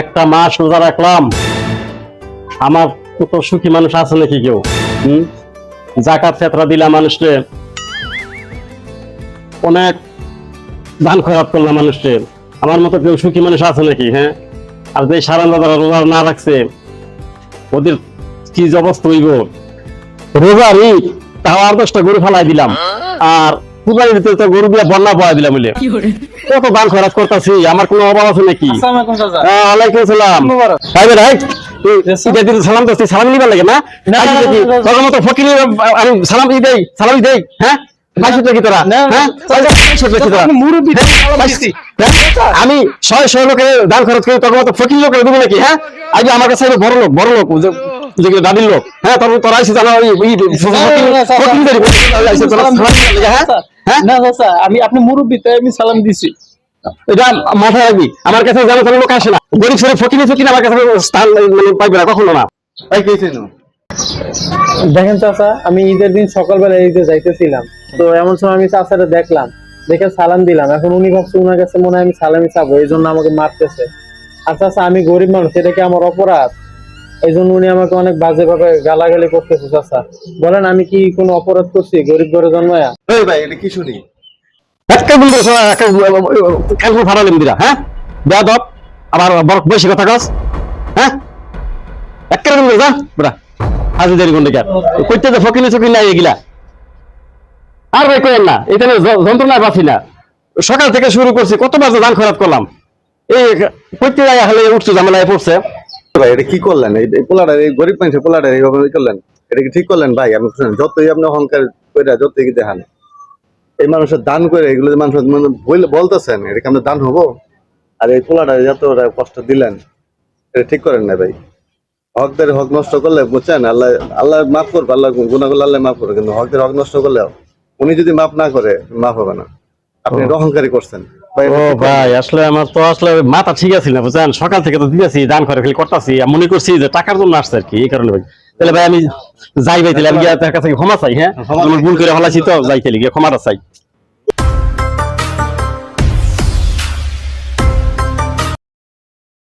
একটা মাস রোজা রাখলাম। আমার তো সুখী মানুষ আছে নাকি কেউ? হুম? জাকাত ফেতরা দিলাম মানুষকে। অনেক দান খরাত করলাম মানুষকে। আমার মতো কেউ সুখী মানুষ আছে নাকি হ্যাঁ? আর যে সারান দাদারা রোজা না রাখছে, ওদের কি অবস্থা হইব? রোজার ঈদ তাও আর দশটা গরু ফালাই দিলাম। আর পূজার তো গরু দিয়ে বন্যা পাওয়া দিলাম বলে কত দান খরচ করতেছি আমার কোনো অভাব আছে নাকি? আলাইকুম চাচা। ওয়ালাইকুম সালাম। ভাই ভাই তুই ঈদের দিন সালাম দিচ্ছি সালাম নিবার লাগে না? না, আজ না, দেখি, না, না, তোর মতো ফকির আমি সালাম দেই সালাম দেই হ্যাঁ? হ্যাঁ? হ্যাঁ? আমি ছয় ছয় লোকের দান খরচ করি তখন মতো ফকির লোকের দেবো নাকি হ্যাঁ? আজ আমার কাছে বড় লোক বড় লোক যেগুলো দাদির লোক? হ্যাঁ তোর তোরা আমার ওই আমি আপনি মুরব্বি তাই আমি সালাম দিছি। এটা মাথায় রাখবি। আমার কাছে কোনো লোক আসে না। গরিব ছেলে ফকিরে ফকিরে আমার কাছে স্থান মানে পাইবে না কখনো না। কেছে দেখেন চাচা আমি ঈদের দিন সকালবেলা ঈদে যাইতেছিলাম। তো এমন সময় আমি চাচারে দেখলাম দেখে সালাম দিলাম। এখন উনি ভাবছে উনার কাছে মনে হয় আমি সালামি চাবো এই জন্য আমাকে মারতেছে। আর চাচা আমি গরিব মানুষ এটা কি আমার অপরাধ? এই জন্য উনি আমাকে অনেক বাজে ভাবে গালাগালি করতেছে, চাচা। বলেন, আমি কি কোনো অপরাধ করছি? গরিব ঘরে জন্মায়া? এই ভাই, এটা কি শুনি? হ্যাঁ? হ্যাঁ? নাই আর ভাই বাঁচি না। সকাল থেকে শুরু করছি যে দান খরাত করলাম। এই, কইতে হলে উঠছে, ঝামেলায় পড়ছে। ভাই এটা কি করলেন? এই পোলাটা এই গরিব মানুষের পোলাটা এইভাবে করলেন? এটা কি ঠিক করলেন ভাই? শুনেন যতই আপনি অহংকার করে যতই দেখান এই মানুষের দান করে এগুলো মানুষ মানে বলতেছেন এটা কি আপনার দান হব? আর এই পোলাটা যত কষ্ট দিলেন এটা ঠিক করেন না ভাই। হকদের হক নষ্ট করলে বুঝছেন? আল্লাহ আল্লাহ মাফ করবে আল্লাহ গুণা করলে আল্লাহ মাফ করবে কিন্তু হকদের হক নষ্ট করলে উনি যদি মাফ না করে মাফ হবে না। আপনি অহংকারী করছেন। ভাই ও। ভাই আসলে আমার তো আসলে মাথা ঠিক আছে না বুঝছেন? সকাল থেকে তো দিয়েছি দান করে খালি করতেছি। মনে করছি যে টাকার জন্য আসছে আর কি এই কারণে ভাই। তাহলে ভাই আমি যাই ভাই তাহলে আমি গিয়ে তার কাছে ক্ষমা চাই হ্যাঁ? ক্ষমা ভুল করে ফেলাছি তো যাই তাহলে গিয়ে ক্ষমাটা চাই।